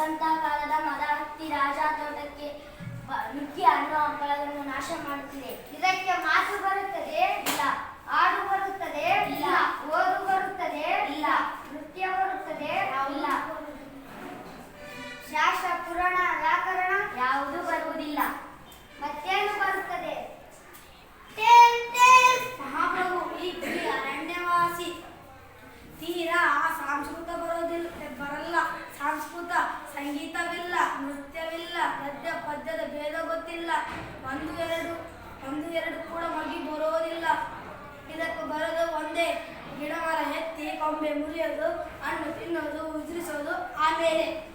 ವಸಂತ ಕಾಲದ ಮರ ಹತ್ತಿ ರಾಜ ತೋಟಕ್ಕೆ ನುಗ್ಗಿ ಹಣ್ಣು ಹಂಪಲಗಳನ್ನು ನಾಶ ಮಾಡುತ್ತಿದೆ. ಇದಕ್ಕೆ ಮಾತು ಬರುತ್ತದೆ ಇಲ್ಲ ಹಾಡು ಬರುತ್ತದೆ ಇಲ್ಲ ಓದು ಬರುತ್ತದೆ ಇಲ್ಲ ನೃತ್ಯ ಬರುತ್ತದೆ ಇಲ್ಲ. ಶಾಸ್ತ್ರ ಪುರಾಣ ವ್ಯಾಕರಣ ಯಾವುದು ಬರುವುದಿಲ್ಲ. ಮತ್ತೇನು ಸಂಗೀತವಿಲ್ಲ, ನೃತ್ಯವಿಲ್ಲ ಗದ್ಯ ಪದ್ಯದ ಭೇದ ಗೊತ್ತಿಲ್ಲ. ಒಂದು, ಎರಡು ಒಂದು, ಎರಡು ಕೂಡ ಮಗಿ ಬರೋದಿಲ್ಲ. ಇದಕ್ಕೆ ಬರೋದು ಒಂದೇ ಗಿಡ ಮರ ಎತ್ತಿ ಕೊಂಬೆ ಮುರಿಯೋದು, ಹಣ್ಣು ತಿನ್ನೋದು, ಉದುರಿಸೋದು, ಆಮೇಲೆ.